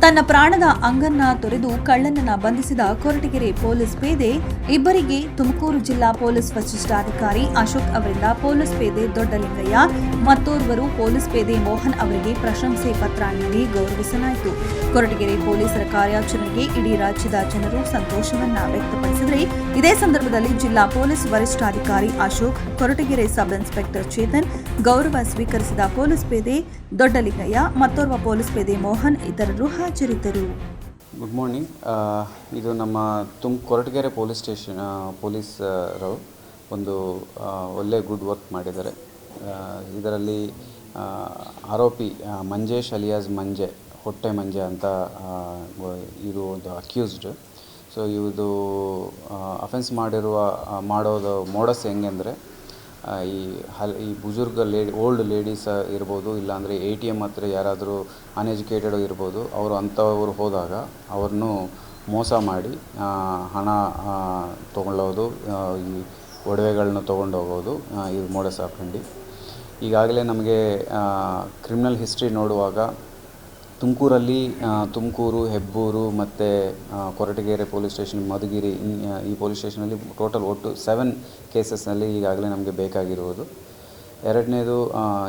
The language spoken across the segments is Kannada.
ತನ್ನ ಪ್ರಾಣದ ಅಂಗನ್ನ ತೊರೆದು ಕಳ್ಳನನ್ನ ಬಂಧಿಸಿದ ಕೊರಟಗೆರೆ ಪೊಲೀಸ್ ಪೇದೆ ಇಬ್ಬರಿಗೆ ತುಮಕೂರು ಜಿಲ್ಲಾ ಪೊಲೀಸ್ ವರಿಷ್ಠಾಧಿಕಾರಿ ಅಶೋಕ್ ಅವರಿಂದ ಪೊಲೀಸ್ ಪೇದೆ ದೊಡ್ಡಲಿಂಗಯ್ಯ ಮತ್ತೋರ್ವರು ಪೊಲೀಸ್ ಪೇದೆ ಮೋಹನ್ ಅವರಿಗೆ ಪ್ರಶಂಸೆ ಪತ್ರ ನೀಡಿ ಗೌರವಿಸಲಾಯಿತು. ಕೊರಟಗೆರೆ ಪೊಲೀಸರ ಕಾರ್ಯಾಚರಣೆಗೆ ಇಡೀ ರಾಜ್ಯದ ಜನರು ಸಂತೋಷವನ್ನ ವ್ಯಕ್ತಪಡಿಸಿದರೆ ಇದೇ ಸಂದರ್ಭದಲ್ಲಿ ಜಿಲ್ಲಾ ಪೊಲೀಸ್ ವರಿಷ್ಠಾಧಿಕಾರಿ ಅಶೋಕ್, ಕೊರಟಗೆರೆ ಸಬ್ ಇನ್ಸ್ಪೆಕ್ಟರ್ ಚೇತನ್, ಗೌರವ ಸ್ವೀಕರಿಸಿದ ಪೊಲೀಸ್ ಪೇದೆ ದೊಡ್ಡಲಿಂಗಯ್ಯ, ಮತ್ತೋರ್ವ ಪೊಲೀಸ್ ಪೇದೆ ಮೋಹನ್ ಇತರರು ಹಾಜರಿದ್ದರು. Good morning. ಇದು ನಮ್ಮ ತುಮ್, ಕೊರಟಗೆರೆ ಪೊಲೀಸ್ ಸ್ಟೇಷನ್ ಪೊಲೀಸರು ಒಂದು ಒಳ್ಳೆ ಗುಡ್ ವರ್ಕ್ ಮಾಡಿದ್ದಾರೆ. ಇದರಲ್ಲಿ ಆರೋಪಿ ಮಂಜೇಶ್ ಅಲಿಯಾಸ್ ಮಂಜೆ, ಹೊಟ್ಟೆ ಮಂಜೆ ಅಂತ ಇದು ಒಂದು ಅಕ್ಯೂಸ್ಡ್ ಸೊ ಇದು ಅಫೆನ್ಸ್ ಮಾಡಿರುವ ಮಾಡೋದು ಮೋಡಸ್ ಹೆಂಗೆ ಅಂದರೆ ಈ ಹಲ್, ಈ ಬುಜುರ್ಗ ಲೇಡಿ ಓಲ್ಡ್ ಲೇಡೀಸ್ ಇರ್ಬೋದು, ಇಲ್ಲಾಂದರೆ ಎ ಟಿ ಎಂ ಹತ್ರ ಯಾರಾದರೂ ಅನ್ಎಜುಕೇಟೆಡ್ ಇರ್ಬೋದು, ಅವರು ಅಂಥವ್ರು ಹೋದಾಗ ಅವ್ರನ್ನೂ ಮೋಸ ಮಾಡಿ ಹಣ ತೊಗೊಳ್ಳೋದು ಈ ಒಡವೆಗಳನ್ನ ತೊಗೊಂಡೋಗೋದು ಇದು ಮೋಡಸ್ ಹಾಕೊಂಡು. ಈಗಾಗಲೇ ನಮಗೆ ಕ್ರಿಮಿನಲ್ ಹಿಸ್ಟ್ರಿ ನೋಡುವಾಗ ತುಮಕೂರಲ್ಲಿ ತುಮಕೂರು, ಹೆಬ್ಬೂರು ಮತ್ತು ಕೊರಟಗೆರೆ ಪೊಲೀಸ್ ಸ್ಟೇಷನ್ ಮಧುಗಿರಿ ಈ ಪೊಲೀಸ್ ಸ್ಟೇಷನಲ್ಲಿ ಟೋಟಲ್ ಒಟ್ಟು ಸೆವೆನ್ ಕೇಸಸ್ನಲ್ಲಿ ಈಗಾಗಲೇ ನಮಗೆ ಬೇಕಾಗಿರುವುದು. ಎರಡನೇದು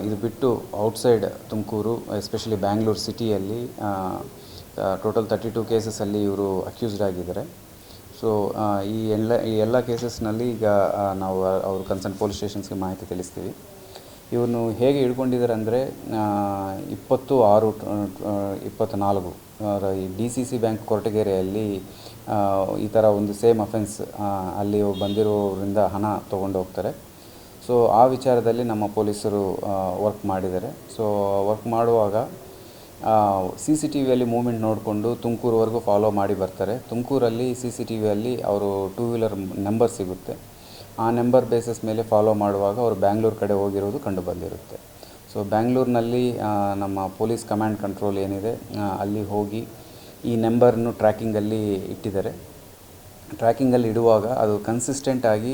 ಇದು ಬಿಟ್ಟು ಔಟ್ಸೈಡ್ ತುಮಕೂರು ಎಸ್ಪೆಷಲಿ ಬ್ಯಾಂಗ್ಳೂರು ಸಿಟಿಯಲ್ಲಿ ಟೋಟಲ್ ತರ್ಟಿ ಟು ಕೇಸಸಲ್ಲಿ ಇವರು ಅಕ್ಯೂಸ್ಡ್ ಆಗಿದ್ದಾರೆ. ಸೊ ಈ ಎಲ್ಲ ಈ ಎಲ್ಲ ಕೇಸಸ್ನಲ್ಲಿ ಈಗ ನಾವು ಅವರು ಕನ್ಸರ್ನ್ ಪೊಲೀಸ್ ಸ್ಟೇಷನ್ಸ್ಗೆ ಮಾಹಿತಿ ತಿಳಿಸ್ತೀವಿ. ಇವನು ಹೇಗೆ ಹಿಡ್ಕೊಂಡಿದ್ದಾರೆ ಅಂದರೆ ಇಪ್ಪತ್ತು ಆರು ಇಪ್ಪತ್ತ್ನಾಲ್ಕು ಈ ಡಿ ಸಿ ಸಿ ಬ್ಯಾಂಕ್ ಕೊರಟಗೆರೆಯಲ್ಲಿ ಈ ಥರ ಒಂದು ಸೇಮ್ ಅಫೆನ್ಸ್ ಅಲ್ಲಿ ಬಂದಿರೋರಿಂದ ಹಣ ತೊಗೊಂಡು ಹೋಗ್ತಾರೆ. ಸೊ, ಆ ವಿಚಾರದಲ್ಲಿ ನಮ್ಮ ಪೊಲೀಸರು ವರ್ಕ್ ಮಾಡಿದ್ದಾರೆ. ಸೊ, ವರ್ಕ್ ಮಾಡುವಾಗ ಸಿ ಸಿ ಟಿ ವಿಯಲ್ಲಿ ಮೂಮೆಂಟ್ ನೋಡಿಕೊಂಡು ತುಮಕೂರುವರೆಗೂ ಫಾಲೋ ಮಾಡಿ ಬರ್ತಾರೆ. ತುಮಕೂರಲ್ಲಿ ಸಿ ಸಿ ಟಿ ವಿಯಲ್ಲಿ ಅವರು ಟೂ ವೀಲರ್ ನಂಬರ್ ಸಿಗುತ್ತೆ. ಆ ನಂಬರ್ ಬೇಸಿಸ್ ಮೇಲೆ ಫಾಲೋ ಮಾಡುವಾಗ ಅವರು ಬ್ಯಾಂಗ್ಳೂರು ಕಡೆ ಹೋಗಿರೋದು ಕಂಡು ಬಂದಿರುತ್ತೆ. ಸೊ ಬ್ಯಾಂಗ್ಳೂರಿನಲ್ಲಿ ನಮ್ಮ ಪೊಲೀಸ್ ಕಮಾಂಡ್ ಕಂಟ್ರೋಲ್ ಏನಿದೆ ಅಲ್ಲಿ ಹೋಗಿ ಈ ನಂಬರನ್ನು ಟ್ರ್ಯಾಕಿಂಗಲ್ಲಿ ಇಟ್ಟಿದ್ದಾರೆ. ಟ್ರ್ಯಾಕಿಂಗಲ್ಲಿ ಇಡುವಾಗ ಅದು ಕನ್ಸಿಸ್ಟೆಂಟ್ ಆಗಿ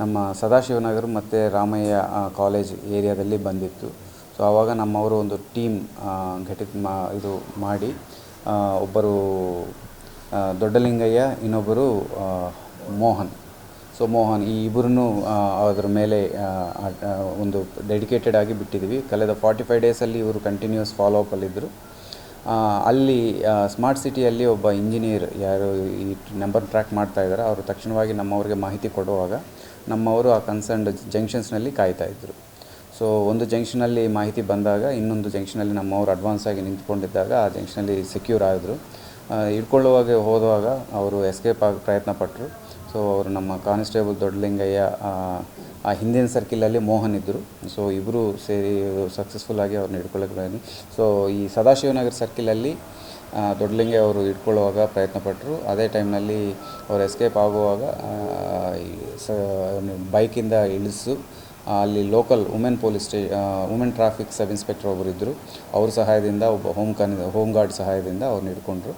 ನಮ್ಮ ಸದಾಶಿವನಗರ ಮತ್ತು ರಾಮಯ್ಯ ಕಾಲೇಜ್ ಏರಿಯಾದಲ್ಲಿ ಬಂದಿತ್ತು. ಸೊ ಆವಾಗ ನಮ್ಮವರು ಒಂದು ಟೀಮ್ ಘಟಿತ, ಮಾ, ಇದು ಮಾಡಿ ಒಬ್ಬರು ದೊಡ್ಡಲಿಂಗಯ್ಯ, ಇನ್ನೊಬ್ಬರು ಮೋಹನ್. ಸೊ ಮೋಹನ್ ಈ ಇಬ್ಬರನ್ನು ಅದರ ಮೇಲೆ ಒಂದು ಡೆಡಿಕೇಟೆಡ್ ಆಗಿ ಬಿಟ್ಟಿದ್ದೀವಿ ಕಳೆದ ಫಾರ್ಟಿ ಫೈವ್ ಡೇಸಲ್ಲಿ ಇವರು ಕಂಟಿನ್ಯೂಸ್ ಫಾಲೋ ಅಪ್ಪಲ್ಲಿದ್ದರು ಅಲ್ಲಿ ಸ್ಮಾರ್ಟ್ ಸಿಟಿಯಲ್ಲಿ ಒಬ್ಬ ಇಂಜಿನಿಯರ್ ಯಾರು ಈ ನಂಬರ್ ಟ್ರ್ಯಾಕ್ ಮಾಡ್ತಾ ಇದ್ದಾರೆ ಅವರು ತಕ್ಷಣವಾಗಿ ನಮ್ಮವ್ರಿಗೆ ಮಾಹಿತಿ ಕೊಡುವಾಗ ನಮ್ಮವರು ಆ ಕನ್ಸರ್ನ್ಡ್ ಜಂಕ್ಷನ್ಸ್ನಲ್ಲಿ ಕಾಯ್ತಾ ಇದ್ದರು ಸೊ ಒಂದು ಜಂಕ್ಷನಲ್ಲಿ ಮಾಹಿತಿ ಬಂದಾಗ, ಇನ್ನೊಂದು ಜಂಕ್ಷನಲ್ಲಿ ನಮ್ಮವರು ಅಡ್ವಾನ್ಸ್ ಆಗಿ ನಿಂತ್ಕೊಂಡಿದ್ದಾಗ ಆ ಜಂಕ್ಷನಲ್ಲಿ ಸೆಕ್ಯೂರ್ ಆದರು. ಇಟ್ಕೊಳ್ಳುವಾಗ ಹೋದಾಗ ಅವರು ಎಸ್ಕೇಪ್ ಆಗಿ ಪ್ರಯತ್ನ ಪಟ್ಟರು ಸೊ ಅವರು ನಮ್ಮ ಕಾನ್ಸ್ಟೇಬಲ್ ದೊಡ್ಡಲಿಂಗಯ್ಯ ಆ, ಹಿಂದಿನ ಸರ್ಕಿಲಲ್ಲಿ ಮೋಹನ್ ಇದ್ದರು. ಸೊ ಇಬ್ಬರು ಸೇರಿ ಸಕ್ಸಸ್ಫುಲ್ಲಾಗಿ ಅವ್ರನ್ನ ಹಿಡ್ಕೊಳ್ಳೋಕೆ ಬಂದು ಸೊ ಈ ಸದಾಶಿವನಗರ ಸರ್ಕಿಲಲ್ಲಿ ದೊಡ್ಡಲಿಂಗಯ್ಯ ಅವರು ಇಟ್ಕೊಳ್ಳುವಾಗ ಪ್ರಯತ್ನ ಪಟ್ಟರು ಅದೇ ಟೈಮ್ನಲ್ಲಿ ಅವರು ಎಸ್ಕೇಪ್ ಆಗುವಾಗ ಸ ಬೈಕಿಂದ ಇಳಿಸು ಅಲ್ಲಿ ಲೋಕಲ್ ವುಮೆನ್ ಪೊಲೀಸ್ ಸ್ಟೇ ವುಮೆನ್ ಟ್ರಾಫಿಕ್ ಸಬ್ ಇನ್ಸ್ಪೆಕ್ಟರ್ ಒಬ್ಬರು ಇದ್ದರು. ಅವ್ರ ಸಹಾಯದಿಂದ ಒಬ್ಬ ಹೋಮ್ ಕನ್ ಹೋಮ್ ಗಾರ್ಡ್ ಸಹಾಯದಿಂದ ಅವ್ರನ್ನ ಹಿಡ್ಕೊಂಡ್ರು.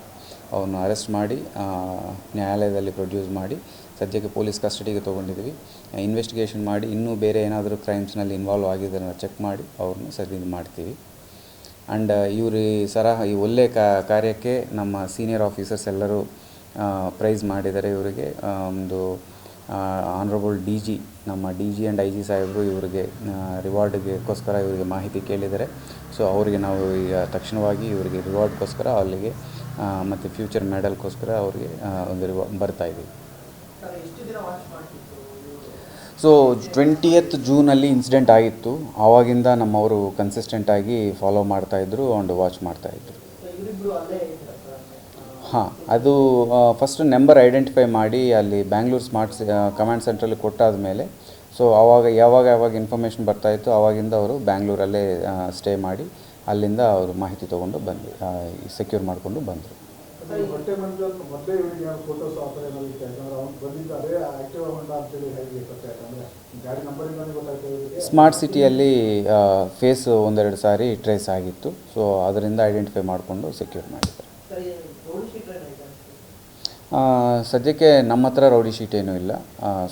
ಅವನ್ನ ಅರೆಸ್ಟ್ ಮಾಡಿ ನ್ಯಾಯಾಲಯದಲ್ಲಿ ಪ್ರೊಡ್ಯೂಸ್ ಮಾಡಿ, ಸದ್ಯಕ್ಕೆ ಪೊಲೀಸ್ ಕಸ್ಟಡಿಗೆ ತೊಗೊಂಡಿದ್ದೀವಿ. ಇನ್ವೆಸ್ಟಿಗೇಷನ್ ಮಾಡಿ, ಇನ್ನೂ ಬೇರೆ ಏನಾದರೂ ಕ್ರೈಮ್ಸ್ನಲ್ಲಿ ಇನ್ವಾಲ್ವ್ ಆಗಿದ್ದನ್ನು ಚೆಕ್ ಮಾಡಿ, ಅವ್ರನ್ನ ಸರಿ ಮಾಡ್ತೀವಿ. ಆ್ಯಂಡ್ ಇವರು ಈ ಸರ ಈ ಒಳ್ಳೆ ಕಾರ್ಯಕ್ಕೆ ನಮ್ಮ ಸೀನಿಯರ್ ಆಫೀಸರ್ಸ್ ಎಲ್ಲರೂ ಪ್ರೈಸ್ ಮಾಡಿದ್ದಾರೆ ಇವರಿಗೆ. ಒಂದು ಆನರಬಲ್ ಡಿ ಜಿ ನಮ್ಮ D G and I G ಸಾಹೇಬರು ಇವರಿಗೆ ರಿವಾರ್ಡ್ಗೋಸ್ಕರ ಇವರಿಗೆ ಮಾಹಿತಿ ಕೇಳಿದರೆ ಸೊ ಅವರಿಗೆ ನಾವು ಈಗ ತಕ್ಷಣವಾಗಿ ಇವರಿಗೆ ರಿವಾರ್ಡ್ಗೋಸ್ಕರ ಅಲ್ಲಿಗೆ ಮತ್ತು ಫ್ಯೂಚರ್ ಮೆಡಲ್ಗೋಸ್ಕರ ಅವರಿಗೆ ಒಂದು ರಿವಾ ಬರ್ತಾ ಇದ್ದೀವಿ. ಸೊ ಟ್ವೆಂಟಿಯತ್ ಜೂನಲ್ಲಿ ಇನ್ಸಿಡೆಂಟ್ ಆಗಿತ್ತು. ಆವಾಗಿಂದ ನಮ್ಮವರು ಕನ್ಸಿಸ್ಟೆಂಟಾಗಿ ಫಾಲೋ ಮಾಡ್ತಾಯಿದ್ರು ಆ್ಯಂಡ್ ವಾಚ್ ಮಾಡ್ತಾಯಿದ್ರು ಹಾಂ ಅದು ಫಸ್ಟ್ ನಂಬರ್ ಐಡೆಂಟಿಫೈ ಮಾಡಿ ಅಲ್ಲಿ ಬ್ಯಾಂಗ್ಳೂರ್ ಸ್ಮಾರ್ಟ್ ಕಮಾಂಡ್ ಸೆಂಟ್ರಲ್ಲಿ ಕೊಟ್ಟಾದ ಮೇಲೆ ಸೊ ಆವಾಗ ಯಾವಾಗ ಯಾವಾಗ ಇನ್ಫಾರ್ಮೇಷನ್ ಬರ್ತಾಯಿತ್ತು ಆವಾಗಿಂದ ಅವರು ಬ್ಯಾಂಗ್ಳೂರಲ್ಲೇ ಸ್ಟೇ ಮಾಡಿ ಅಲ್ಲಿಂದ ಅವರು ಮಾಹಿತಿ ತೊಗೊಂಡು ಬಂದು ಸೆಕ್ಯೂರ್ ಮಾಡಿಕೊಂಡು ಬಂದರು. ಸ್ಮಾರ್ಟ್ ಸಿಟಿಯಲ್ಲಿ ಫೇಸ್ ಒಂದೆರಡು ಸಾರಿ ಟ್ರೇಸ್ ಆಗಿತ್ತು ಸೊ ಅದರಿಂದ ಐಡೆಂಟಿಫೈ ಮಾಡಿಕೊಂಡು ಸೆಕ್ಯೂರ್ ಮಾಡಿದ್ದಾರೆ ಸದ್ಯಕ್ಕೆ ನಮ್ಮ ಹತ್ರ ರೌಡಿ ಶೀಟ್ ಏನೂ ಇಲ್ಲ.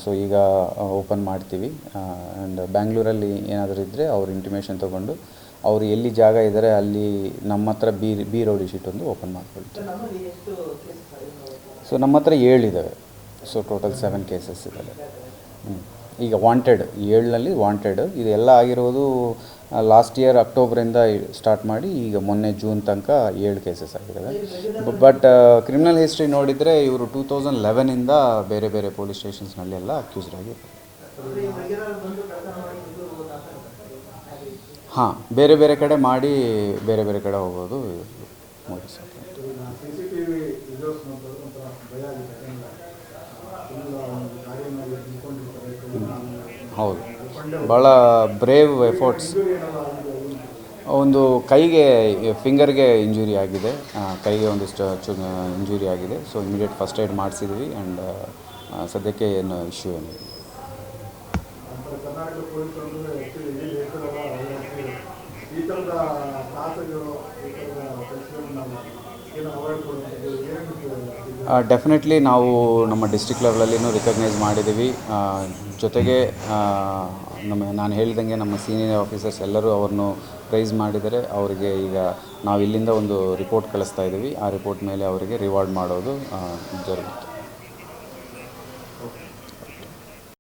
ಸೊ ಈಗ ಓಪನ್ ಮಾಡ್ತೀವಿ. ಆ್ಯಂಡ್ ಬ್ಯಾಂಗ್ಳೂರಲ್ಲಿ ಏನಾದರೂ ಇದ್ದರೆ ಅವ್ರ ಇಂಟಿಮೇಷನ್ ತೊಗೊಂಡು ಅವರು ಎಲ್ಲಿ ಜಾಗ ಇದ್ದಾರೆ ಅಲ್ಲಿ ನಮ್ಮ ಹತ್ರ ಬಿ ಬಿ ರೌಡಿ ಶೀಟ್ ಒಂದು ಓಪನ್ ಮಾಡ್ಕೊಳ್ತೀವಿ. ಸೊ ನಮ್ಮ ಹತ್ರ ಏಳಿದ್ದಾವೆ ಸೊ ಟೋಟಲ್ ಸೆವೆನ್ ಕೇಸಸ್ ಇದ್ದಾವೆ. ಈಗ ವಾಂಟೆಡ್ ಏಳಿನಲ್ಲಿ ವಾಂಟೆಡ್ ಇದೆಲ್ಲ ಆಗಿರೋದು ಲಾಸ್ಟ್ ಇಯರ್ ಅಕ್ಟೋಬರಿಂದ ಸ್ಟಾರ್ಟ್ ಮಾಡಿ ಈಗ ಮೊನ್ನೆ ಜೂನ್ ತನಕ ಏಳು ಕೇಸಸ್ ಆಗಿದ್ದಾವೆ ಬಟ್ ಕ್ರಿಮಿನಲ್ ಹಿಸ್ಟ್ರಿ ನೋಡಿದರೆ ಇವರು ಟೂ ತೌಸಂಡ್ ಲೆವೆನಿಂದ ಬೇರೆ ಬೇರೆ ಪೊಲೀಸ್ ಸ್ಟೇಷನ್ಸ್ನಲ್ಲೆಲ್ಲ ಅಕ್ಯೂಸ್ಡ್ ಆಗಿದ್ದಾರೆ ಹಾಂ, ಬೇರೆ ಬೇರೆ ಕಡೆ ಮಾಡಿ ಬೇರೆ ಬೇರೆ ಕಡೆ ಹೋಗೋದು ನಿಂತ್ಕೊಂಡಿರ್ತಾರೆ ಹೌದು. ಭಾಳ ಬ್ರೇವ್ ಎಫರ್ಟ್ಸ್ ಒಂದು ಕೈಗೆ ಫಿಂಗರ್ಗೆ ಇಂಜುರಿ ಆಗಿದೆ. ಕೈಗೆ ಒಂದಿಷ್ಟು ಚು ಇಂಜುರಿ ಆಗಿದೆ. ಸೊ ಇಮಿಡಿಯೇಟ್ ಫಸ್ಟ್ ಏಡ್ ಮಾಡಿಸಿದ್ವಿ ಆ್ಯಂಡ್ ಸದ್ಯಕ್ಕೆ ಏನು ಇಶ್ಯೂ ಏನಿಲ್ಲ ಡೆಫಿನೆಟ್ಲಿ ನಾವು ನಮ್ಮ ಡಿಸ್ಟಿಕ್ ಲೆವೆಲಲ್ಲಿನೂ ರಿಕಗ್ನೈಸ್ ಮಾಡಿದ್ದೀವಿ ಜೊತೆಗೆ ನಮ್ಮ ನಾನು ಹೇಳಿದಂಗೆ ನಮ್ಮ ಸೀನಿಯರ್ ಆಫೀಸರ್ಸ್ ಎಲ್ಲರೂ ಅವ್ರನ್ನು ಪ್ರೈಸ್ ಮಾಡಿದರೆ ಅವರಿಗೆ ಈಗ ನಾವು ಇಲ್ಲಿಂದ ಒಂದು ರಿಪೋರ್ಟ್ ಕಳಿಸ್ತಾ ಇದ್ದೀವಿ. ಆ ರಿಪೋರ್ಟ್ ಮೇಲೆ ಅವರಿಗೆ ರಿವಾರ್ಡ್ ಮಾಡೋದು ಆ, ಜరుగుತ್ತೆ